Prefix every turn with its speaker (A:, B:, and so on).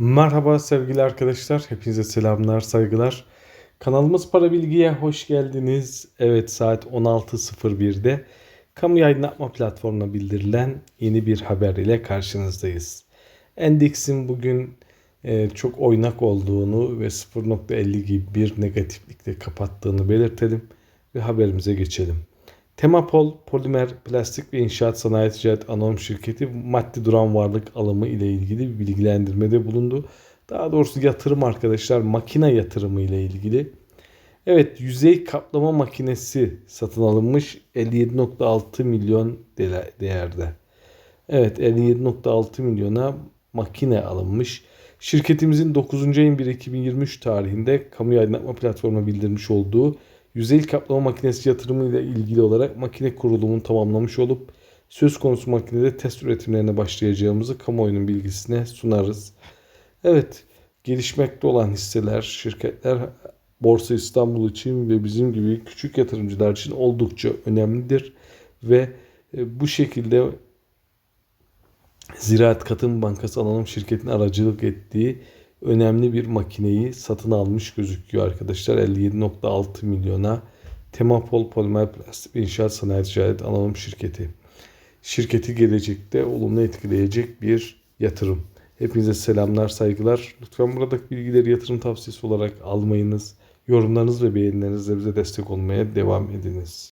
A: Merhaba sevgili arkadaşlar. Hepinize selamlar, saygılar. Kanalımız Para Bilgi'ye hoş geldiniz. Evet saat 16.01'de kamu yayınlatma platformuna bildirilen yeni bir haber ile karşınızdayız. Endeksin bugün e, çok oynak olduğunu ve 0.50 gibi bir negatiflikle kapattığını belirtelim ve haberimize geçelim. Temapol Polimer Plastik ve İnşaat Sanayi Ticaret Anonim Şirketi maddi duran varlık alımı ile ilgili bir bilgilendirmede bulundu. Daha doğrusu yatırım arkadaşlar makine yatırımı ile ilgili. Evet yüzey kaplama makinesi satın alınmış 57.6 milyon de- değerde. Evet 57.6 milyona makine alınmış. Şirketimizin 9. ayın 1 2023 tarihinde kamu aydınlatma platformuna bildirmiş olduğu yüzey kaplama makinesi yatırımı ile ilgili olarak makine kurulumunu tamamlamış olup söz konusu makinede test üretimlerine başlayacağımızı kamuoyunun bilgisine sunarız. Evet, gelişmekte olan hisseler, şirketler Borsa İstanbul için ve bizim gibi küçük yatırımcılar için oldukça önemlidir ve e, bu şekilde Ziraat Katım Bankası Anonim Şirketi'nin aracılık ettiği önemli bir makineyi satın almış gözüküyor arkadaşlar. 57.6 milyona Temapol Polimer Plastik İnşaat Sanayi Ticaret Anonim Şirketi. Şirketi gelecekte olumlu etkileyecek bir yatırım. Hepinize selamlar, saygılar. Lütfen buradaki bilgileri yatırım tavsiyesi olarak almayınız. Yorumlarınız ve beğenilerinizle bize destek olmaya devam ediniz.